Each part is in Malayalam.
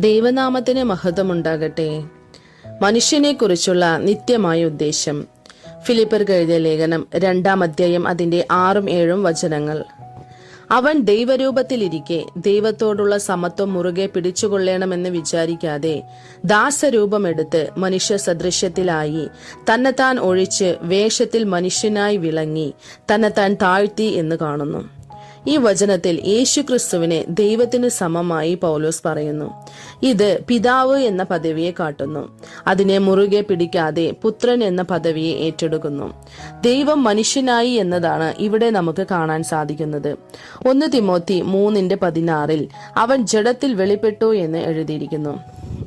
ദൈവനാമത്തിന് മഹത്വമുണ്ടാകട്ടെ. മനുഷ്യനെക്കുറിച്ചുള്ള നിത്യമായ ഉദ്ദേശം. ഫിലിപ്പർ എഴുതിയ ലേഖനം രണ്ടാം അധ്യായം അതിന്റെ ആറും ഏഴും വചനങ്ങൾ. അവൻ ദൈവരൂപത്തിലിരിക്കെ ദൈവത്തോടുള്ള സമത്വം മുറുകെ പിടിച്ചുകൊള്ളണമെന്ന് വിചാരിക്കാതെ ദാസരൂപമെടുത്ത് മനുഷ്യ സദൃശ്യത്തിലായി തന്നെത്താൻ ഒഴിച്ച് വേഷത്തിൽ മനുഷ്യനായി വിളങ്ങി തന്നെത്താൻ താഴ്ത്തി എന്ന് കാണുന്നു. ഈ വചനത്തിൽ യേശുക്രിസ്തുവിനെ ദൈവത്തിന് സമമായി പൗലോസ് പറയുന്നു. ഇത് പിതാവ് എന്ന പദവിയെ കാട്ടുന്നു. അതിനെ മുറുകെ പിടിക്കാതെ പുത്രൻ എന്ന പദവിയെ ഏറ്റെടുക്കുന്നു. ദൈവം മനുഷ്യനായി എന്നതാണ് ഇവിടെ നമുക്ക് കാണാൻ സാധിക്കുന്നത്. ഒന്ന് തിമോത്തി മൂന്നിന്റെ പതിനാറിൽ അവൻ ജഡത്തിൽ വെളിപ്പെട്ടു എന്ന് എഴുതിയിരിക്കുന്നു.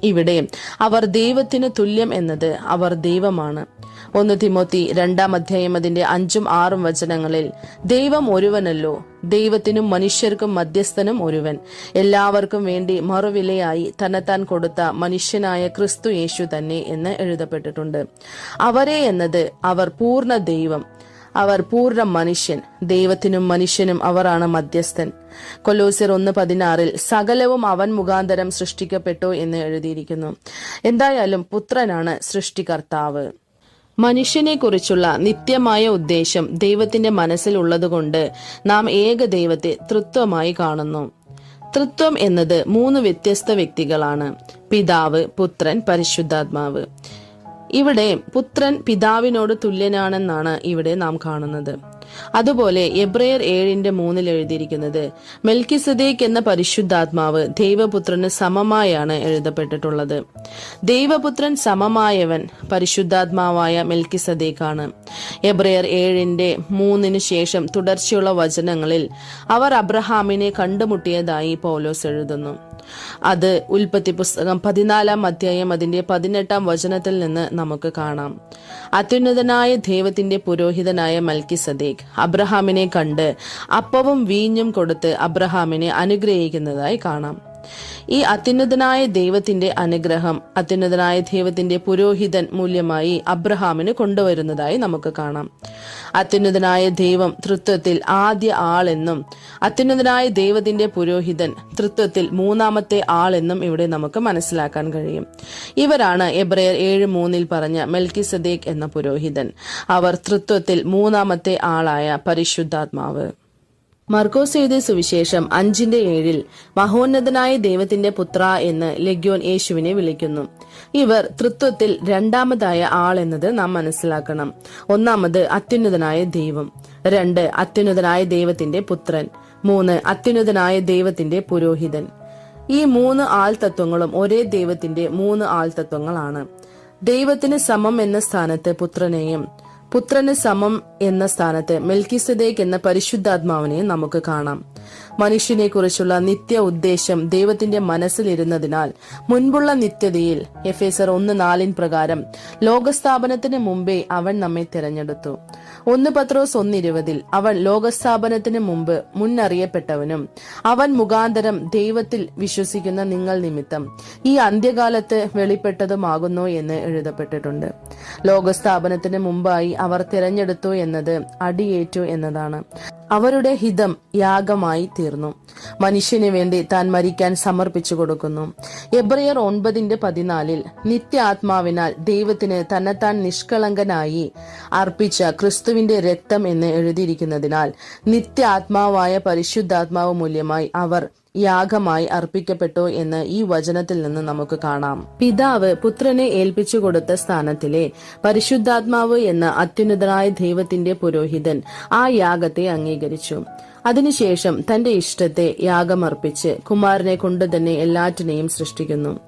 ഇവിടെ. അവർ ദൈവത്തിന് തുല്യം എന്നത് അവർ ദൈവമാണ്. ഒന്ന് തിമോത്തി രണ്ടാം അധ്യായം അതിന്റെ അഞ്ചും ആറും വചനങ്ങളിൽ. ദൈവം ഒരുവനല്ലോ ദൈവത്തിനും മനുഷ്യർക്കും മധ്യസ്ഥനും ഒരുവൻ. എല്ലാവർക്കും വേണ്ടി മറുവിലയായി തന്നെത്താൻ കൊടുത്ത മനുഷ്യനായ ക്രിസ്തു യേശു തന്നെ എന്ന് എഴുതപ്പെട്ടിട്ടുണ്ട്. അവരെ എന്നത് അവർ പൂർണ ദൈവം അവർ പൂർണ മനുഷ്യൻ ദൈവത്തിനും മനുഷ്യനും അവരാണ് മധ്യസ്ഥൻ. കൊലോസിർ ഒന്ന് പതിനാറിൽ സകലവും അവൻ മുഖാന്തരം സൃഷ്ടിക്കപ്പെട്ടു എന്ന് എഴുതിയിരിക്കുന്നു. എന്തായാലും പുത്രനാണ് സൃഷ്ടികർത്താവ്. മനുഷ്യനെ കുറിച്ചുള്ള നിത്യമായ ഉദ്ദേശം ദൈവത്തിന്റെ മനസ്സിൽ ഉള്ളതുകൊണ്ട് നാം ഏക ദൈവത്തെ തൃത്വമായി കാണുന്നു. തൃത്വം എന്നത് മൂന്ന് വ്യത്യസ്ത വ്യക്തികളാണ്. പിതാവ് പുത്രൻ പരിശുദ്ധാത്മാവ്. ഇവിടെ പുത്രൻ പിതാവിനോട് തുല്യനാണെന്നാണ് ഇവിടെ നാം കാണുന്നത്. അതുപോലെ എബ്രയർ ഏഴിന്റെ മൂന്നിൽ എഴുതിയിരിക്കുന്നത് മെൽക്കിസദേക്ക് എന്ന പരിശുദ്ധാത്മാവ് ദൈവപുത്രന് സമമായാണ് എഴുതപ്പെട്ടിട്ടുള്ളത്. ദൈവപുത്രൻ സമമായവൻ പരിശുദ്ധാത്മാവായ മെൽക്കിസദേക്കാണ്. എബ്രയർ ഏഴിന്റെ മൂന്നിന് ശേഷം തുടർച്ചയുള്ള വചനങ്ങളിൽ അവർ അബ്രഹാമിനെ കണ്ടുമുട്ടിയതായി പൗലോസ് എഴുതുന്നു. അത് ഉൽപ്പത്തി പുസ്തകം പതിനാലാം അധ്യായം അതിന്റെ പതിനെട്ടാം വചനത്തിൽ നിന്ന് നമുക്ക് കാണാം. അത്യുന്നതനായ ദൈവത്തിന്റെ പുരോഹിതനായ മൽക്കി സദേഖ് അബ്രഹാമിനെ കണ്ട് അപ്പവും വീഞ്ഞും കൊടുത്ത് അബ്രഹാമിനെ അനുഗ്രഹിക്കുന്നതായി കാണാം. ഈ അത്യുന്നതനായ ദൈവത്തിന്റെ അനുഗ്രഹം അത്യുന്നതനായ ദൈവത്തിന്റെ പുരോഹിതൻ മൂല്യമായി അബ്രഹാമിന് കൊണ്ടുവരുന്നതായി നമുക്ക് കാണാം. അത്യുന്നതനായ ദൈവം തൃത്വത്തിൽ ആദ്യ ആളെന്നും അത്യുന്നതനായ ദൈവത്തിന്റെ പുരോഹിതൻ തൃത്വത്തിൽ മൂന്നാമത്തെ ആളെന്നും ഇവിടെ നമുക്ക് മനസ്സിലാക്കാൻ കഴിയും. ഇവരാണ് എബ്രയർ ഏഴ് മൂന്നിൽ പറഞ്ഞ മെൽക്കി സദേഖ് എന്ന പുരോഹിതൻ. അവർ തൃത്വത്തിൽ മൂന്നാമത്തെ ആളായ പരിശുദ്ധാത്മാവ്. മർക്കോസ് എഴുതിയ സുവിശേഷം അഞ്ചിന്റെ ഏഴിൽ മഹോന്നതനായ ദൈവത്തിന്റെ പുത്ര എന്ന് ലഗ്യോൻ യേശുവിനെ വിളിക്കുന്നു. ഇവർ തൃത്വത്തിൽ രണ്ടാമതായ ആൾ എന്നത് നാം മനസ്സിലാക്കണം. ഒന്നാമത് അത്യുന്നതനായ ദൈവം. രണ്ട് അത്യുന്നതനായ ദൈവത്തിന്റെ പുത്രൻ. മൂന്ന് അത്യുന്നതനായ ദൈവത്തിന്റെ പുരോഹിതൻ. ഈ മൂന്ന് ആൾ തത്വങ്ങളും ഒരേ ദൈവത്തിന്റെ മൂന്ന് ആൾ തത്വങ്ങളാണ് ദൈവത്തിന് സമം എന്ന സ്ഥാനത്ത് പുത്രനെയും പുത്രന് സമം എന്ന സ്ഥാനത്ത് മെൽക്കിസദേക്ക് എന്ന പരിശുദ്ധാത്മാവിനെ നമുക്ക് കാണാം. മനുഷ്യനെ കുറിച്ചുള്ള നിത്യ ഉദ്ദേശം ദൈവത്തിന്റെ മനസ്സിലിരുന്നതിനാൽ മുൻപുള്ള നിത്യതയിൽ എഫേസർ ഒന്ന് നാലിൻ പ്രകാരം ലോകസ്ഥാപനത്തിന് മുമ്പേ അവൻ നമ്മെ തിരഞ്ഞെടുത്തു. ഒന്ന് പത്രോസ് ഒന്നിരുപതിൽ അവൻ ലോകസ്ഥാപനത്തിന് മുമ്പ് മുന്നറിയപ്പെട്ടവനും അവൻ മുഖാന്തരം ദൈവത്തിൽ വിശ്വസിക്കുന്ന നിങ്ങൾ നിമിത്തം ഈ അന്ത്യകാലത്ത് വെളിപ്പെട്ടതുമാകുന്നു എന്ന് എഴുതപ്പെട്ടിട്ടുണ്ട്. ലോകസ്ഥാപനത്തിന് മുമ്പായി അവർ തിരഞ്ഞെടുത്തു എന്നത് അടിയേറ്റു എന്നതാണ്. അവരുടെ ഹിതം യാഗമായി തീർന്നു. മനുഷ്യന് വേണ്ടി താൻ മരിക്കാൻ സമർപ്പിച്ചു കൊടുക്കുന്നു. എബ്രയർ ഒൻപതിന്റെ പതിനാലിൽ നിത്യാത്മാവിനാൽ ദൈവത്തിന് തന്നെത്താൻ നിഷ്കളങ്കനായി അർപ്പിച്ച ക്രിസ്തുവിന്റെ രക്തം എന്ന് എഴുതിയിരിക്കുന്നതിനാൽ നിത്യാത്മാവായ പരിശുദ്ധാത്മാവ് മൂല്യമായി അവർ യാഗമായി അർപ്പിക്കപ്പെട്ടു എന്ന് ഈ വചനത്തിൽ നിന്ന് നമുക്ക് കാണാം. പിതാവ് പുത്രനെ ഏൽപ്പിച്ചു കൊടുത്ത സ്ഥാനത്തിലെ പരിശുദ്ധാത്മാവ് എന്ന അത്യുന്നതനായ ദൈവത്തിന്റെ പുരോഹിതൻ ആ യാഗത്തെ അംഗീകരിച്ചു. അതിനുശേഷം തന്റെ ഇഷ്ടത്തെ യാഗമർപ്പിച്ച് കുമാരനെ കൊണ്ട് തന്നെ എല്ലാറ്റിനെയും സൃഷ്ടിക്കുന്നു.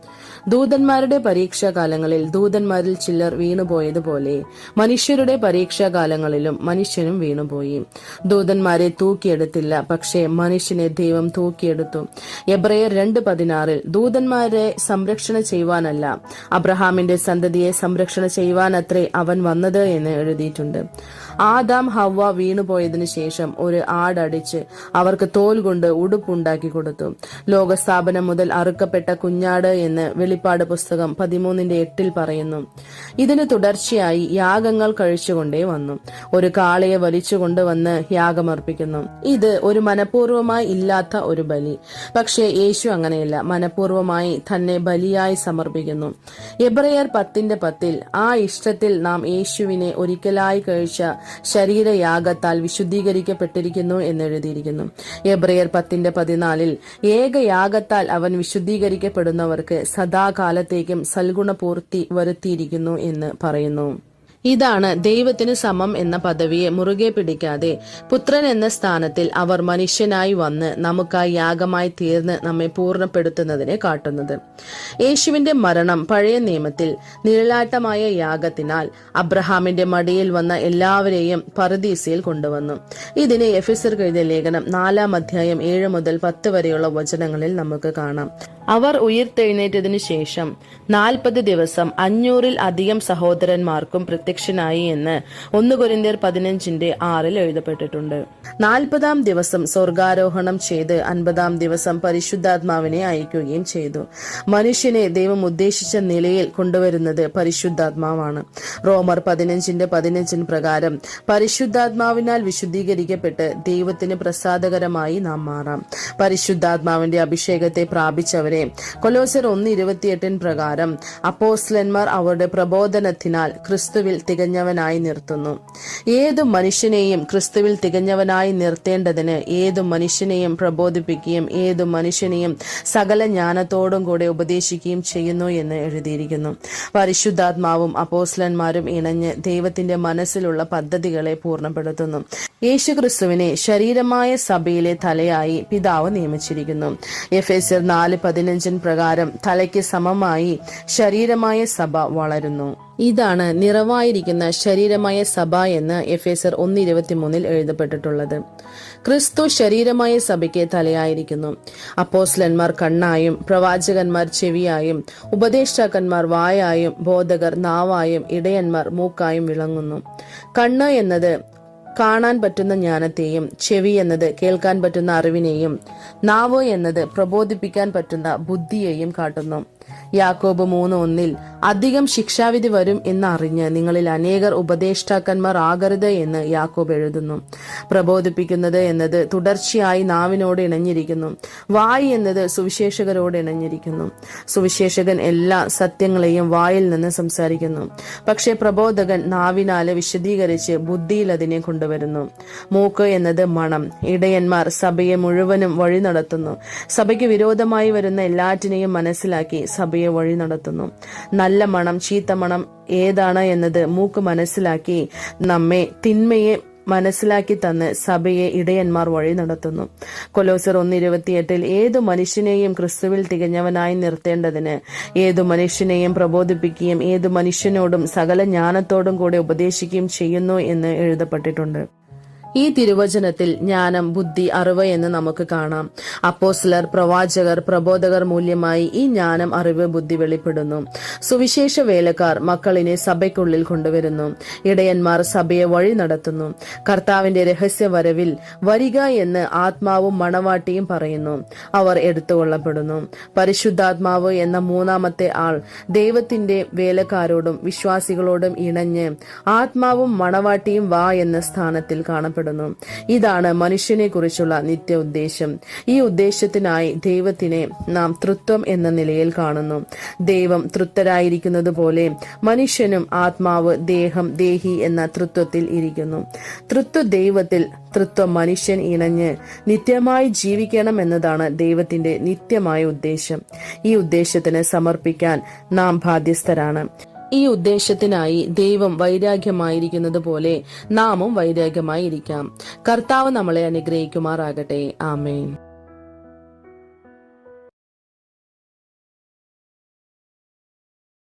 ദൂതന്മാരുടെ പരീക്ഷാകാലങ്ങളിൽ ദൂതന്മാരിൽ ചിലർ വീണുപോയതുപോലെ മനുഷ്യരുടെ പരീക്ഷാകാലങ്ങളിലും മനുഷ്യനും വീണുപോയി. ദൂതന്മാരെ തൂക്കിയെടുത്തില്ല പക്ഷേ മനുഷ്യനെ ദൈവം തൂക്കിയെടുത്തു. എബ്രയർ രണ്ട് പതിനാറിൽ ദൂതന്മാരെ സംരക്ഷണ ചെയ്യുവാനല്ല അബ്രഹാമിന്റെ സന്തതിയെ സംരക്ഷണ ചെയ്യുവാനത്രേ അവൻ വന്നത് എന്ന് എഴുതിയിട്ടുണ്ട്. ആദാം ഹവ്വ വീണുപോയതിനു ശേഷം ഒരു ആടടിച്ച് അവർക്ക് തോൽ കൊണ്ട് ഉടുപ്പുണ്ടാക്കി കൊടുത്തു. ലോകസ്ഥാപനം മുതൽ അറുക്കപ്പെട്ട കുഞ്ഞാട് എന്ന് വെളി വെളിപ്പാട് പുസ്തകം പതിമൂന്നിന്റെ എട്ടിൽ പറയുന്നു. ഇതിന് തുടർച്ചയായി യാഗങ്ങൾ കഴിച്ചുകൊണ്ടേ വന്നു. ഒരു കാളയെ വലിച്ചു കൊണ്ടുവന്ന് യാഗമർപ്പിക്കുന്നു ഇത് ഒരു മനഃപൂർവമായി ഇല്ലാത്ത ഒരു ബലി. പക്ഷേ യേശു അങ്ങനെയല്ല. മനഃപൂർവമായി തന്നെ ബലിയായി സമർപ്പിക്കുന്നു. എബ്രയർ പത്തിന്റെ പത്തിൽ ആ ഇഷ്ടത്തിൽ നാം യേശുവിനെ ഒരിക്കലായി കഴിച്ച ശരീരയാഗത്താൽ വിശുദ്ധീകരിക്കപ്പെട്ടിരിക്കുന്നു എന്ന് എഴുതിയിരിക്കുന്നു എബ്രയർ പത്തിന്റെ പതിനാലിൽ ഏകയാഗത്താൽ അവൻ വിശുദ്ധീകരിക്കപ്പെടുന്നവർക്ക് സദാകാലത്തേക്കും സൽഗുണപൂർത്തി വരുത്തിയിരിക്കുന്നു എന്ന് പറയുന്നു. ഇതാണ് ദൈവത്തിന് സമം എന്ന പദവിയെ മുറുകെ പിടിക്കാതെ പുത്രൻ എന്ന സ്ഥാനത്തിൽ അവർ മനുഷ്യനായി വന്ന് നമുക്കായി യാഗമായി തീർന്ന് നമ്മെ പൂർണപ്പെടുത്തുന്നതിനെ കാട്ടുന്നത്. യേശുവിന്റെ മരണം പഴയ നിയമത്തിൽ നിഴലാട്ടമായ യാഗത്തിനാൽ അബ്രഹാമിന്റെ മടിയിൽ വന്ന എല്ലാവരെയും പറുദീസയിൽ കൊണ്ടുവന്നു. ഇതിനെ എഫിസർ എഴുതിയ ലേഖനം നാലാം അധ്യായം ഏഴ് മുതൽ പത്ത് വരെയുള്ള വചനങ്ങളിൽ നമുക്ക് കാണാം. അവർ ഉയർത്തെഴുന്നേറ്റതിനു ശേഷം നാൽപ്പത് ദിവസം അഞ്ഞൂറിൽ അധികം സഹോദരന്മാർക്കും പ്രത്യക്ഷനായി എന്ന് ഒന്ന് കൊരിന്തിയർ പതിനഞ്ചിന്റെ ആറിൽ എഴുതപ്പെട്ടിട്ടുണ്ട്. നാൽപ്പതാം ദിവസം സ്വർഗാരോഹണം ചെയ്ത് അൻപതാം ദിവസം പരിശുദ്ധാത്മാവിനെ അയക്കുകയും ചെയ്തു. മനുഷ്യനെ ദൈവം ഉദ്ദേശിച്ച നിലയിൽ കൊണ്ടുവരുന്നത് പരിശുദ്ധാത്മാവാണ്. റോമർ പതിനഞ്ചിന്റെ പതിനഞ്ചിന് പ്രകാരം പരിശുദ്ധാത്മാവിനാൽ വിശുദ്ധീകരിക്കപ്പെട്ട് ദൈവത്തിന് പ്രസാദകരമായി നാം മാറാം. പരിശുദ്ധാത്മാവിന്റെ അഭിഷേകത്തെ പ്രാപിച്ചവരെ കൊലോസർ ഒന്ന് ഇരുപത്തിയെട്ടിന് പ്രകാരം അപ്പോസ്ലന്മാർ അവരുടെ പ്രബോധനത്തിനാൽ ക്രിസ്തുവിൽ തികഞ്ഞവനായി നിർത്തുന്നു. ഏതു മനുഷ്യനെയും ക്രിസ്തുവിൽ തികഞ്ഞവനായി നിർത്തേണ്ടതിന് ഏതു മനുഷ്യനെയും പ്രബോധിപ്പിക്കുകയും ഏതു മനുഷ്യനെയും സകല ജ്ഞാനത്തോടും കൂടെ ഉപദേശിക്കുകയും ചെയ്യുന്നു എന്ന് എഴുതിയിരിക്കുന്നു. പരിശുദ്ധാത്മാവും അപ്പോസ്ലന്മാരും ഇണഞ്ഞ് ദൈവത്തിന്റെ മനസ്സിലുള്ള പദ്ധതികളെ പൂർണപ്പെടുത്തുന്നു. യേശുക്രിസ്തുവിനെ ശരീരമായ സഭയിലെ തലയായി പിതാവ് നിയമിച്ചിരിക്കുന്നു. എഫ് എസ് നാല് നാല് പതിനഞ്ചിൻ പ്രകാരം തലയ്ക്ക് സമമായി ശരീരമായ സഭ വളരുന്നു. ഇതാണ് നിറവായിരിക്കുന്ന ശരീരമായ സഭ എന്ന് എഫ് എസ് ആർ ഒന്ന് ഇരുപത്തിമൂന്നിൽ എഴുതപ്പെട്ടിട്ടുള്ളത്. ക്രിസ്തു ശരീരമായ സഭയ്ക്ക് തലയായിരിക്കുന്നു. അപ്പോസ്ലന്മാർ കണ്ണായും പ്രവാചകന്മാർ ചെവിയായും ഉപദേഷ്ടാക്കന്മാർ വായായും ബോധകർ നാവായും ഇടയന്മാർ മൂക്കായും വിളങ്ങുന്നു. കണ്ണ് എന്നത് കാണാൻ പറ്റുന്ന ജ്ഞാനത്തെയും ചെവി എന്നത് കേൾക്കാൻ പറ്റുന്ന അറിവിനെയും നാവ് എന്നത് പ്രബോധിപ്പിക്കാൻ പറ്റുന്ന ബുദ്ധിയെയും കാട്ടുന്നു. യാക്കോബ് മൂന്ന് ഒന്നിൽ അധികം ശിക്ഷാവിധി വരും എന്ന് എന്നറിഞ്ഞ് നിങ്ങളിൽ അനേകർ ഉപദേഷ്ടാക്കന്മാർ ആകരുത് എന്ന് യാക്കോബ് എഴുതുന്നു. പ്രബോധിപ്പിക്കുന്നത് എന്നത് തുടർച്ചയായി നാവിനോട് ഇണഞ്ഞിരിക്കുന്നു. വായി എന്നത് സുവിശേഷകരോട് ഇണഞ്ഞിരിക്കുന്നു. സുവിശേഷകൻ എല്ലാ സത്യങ്ങളെയും വായിൽ നിന്ന് സംസാരിക്കുന്നു. പക്ഷേ പ്രബോധകൻ നാവിനാല് വിശദീകരിച്ച് ബുദ്ധിയിൽ അതിനെ കൊണ്ടുവരുന്നു. മൂക്ക് എന്നത് മണം. ഇടയന്മാർ സഭയെ മുഴുവനും വഴി നടത്തുന്നു. സഭയ്ക്ക് വിരോധമായി വരുന്ന എല്ലാറ്റിനെയും മനസ്സിലാക്കി സഭയെ വഴി നടത്തുന്നു. നല്ല മണം ചീത്ത മണം ഏതാണ് എന്നത് മൂക്ക് മനസ്സിലാക്കി നമ്മെ തിന്മയെ മനസ്സിലാക്കി തന്ന് സഭയെ ഇടയന്മാർ വഴി നടത്തുന്നു. കൊലോസർ ഒന്ന് ഇരുപത്തിയെട്ടിൽ ഏതു മനുഷ്യനെയും ക്രിസ്തുവിൽ തികഞ്ഞവനായി നിർത്തേണ്ടതിന് ഏതു മനുഷ്യനെയും പ്രബോധിപ്പിക്കുകയും ഏതു മനുഷ്യനോടും സകല ജ്ഞാനത്തോടും കൂടെ ഉപദേശിക്കുകയും ചെയ്യുന്നു എന്ന് എഴുതപ്പെട്ടിട്ടുണ്ട്. ഈ തിരുവചനത്തിൽ ജ്ഞാനം ബുദ്ധി അറിവ് എന്ന് നമുക്ക് കാണാം. അപ്പോസ്ലർ പ്രവാചകർ പ്രബോധകർ മൂല്യമായി ഈ ജ്ഞാനം അറിവ് ബുദ്ധി വെളിപ്പെടുന്നു. സുവിശേഷ വേലക്കാർ മക്കളിനെ സഭയ്ക്കുള്ളിൽ കൊണ്ടുവരുന്നു. ഇടയന്മാർ സഭയെ വഴി നടത്തുന്നു. കർത്താവിന്റെ രഹസ്യ വരവിൽ വരിക എന്ന് ആത്മാവും മണവാട്ടിയും പറയുന്നു. അവർ എടുത്തുകൊള്ളപ്പെടുന്നു. പരിശുദ്ധാത്മാവ് എന്ന മൂന്നാമത്തെ ആൾ ദൈവത്തിന്റെ വേലക്കാരോടും വിശ്വാസികളോടും ഇണഞ്ഞ് ആത്മാവും മണവാട്ടിയും വാ എന്ന സ്ഥാനത്തിൽ കാണപ്പെടുന്നു. ഇതാണ് മനുഷ്യനെ കുറിച്ചുള്ള നിത്യ ഉദ്ദേശം ഈ ഉദ്ദേശത്തിനായി ദൈവത്തിനെ നാം തൃത്വം എന്ന നിലയിൽ കാണുന്നു. ദൈവം തൃപ്തരായിരിക്കുന്നത് പോലെ മനുഷ്യനും ആത്മാവ് ദേഹം ദേഹി എന്ന തൃത്വത്തിൽ ഇരിക്കുന്നു. തൃത്വ ദൈവത്തിൽ തൃത്വം മനുഷ്യൻ ഇണഞ്ഞ് നിത്യമായി ജീവിക്കണം എന്നതാണ് ദൈവത്തിന്റെ നിത്യമായ ഉദ്ദേശം. ഈ ഉദ്ദേശത്തിന് സമർപ്പിക്കാൻ നാം ബാധ്യസ്ഥരാണ്. ഈ ഉദ്ദേശത്തിനായി ദൈവം വൈരാഗ്യമായിരിക്കുന്നത് പോലെ നാമും വൈരാഗ്യമായിരിക്കാം. കർത്താവ് നമ്മളെ അനുഗ്രഹിക്കുമാറാകട്ടെ. ആമേൻ.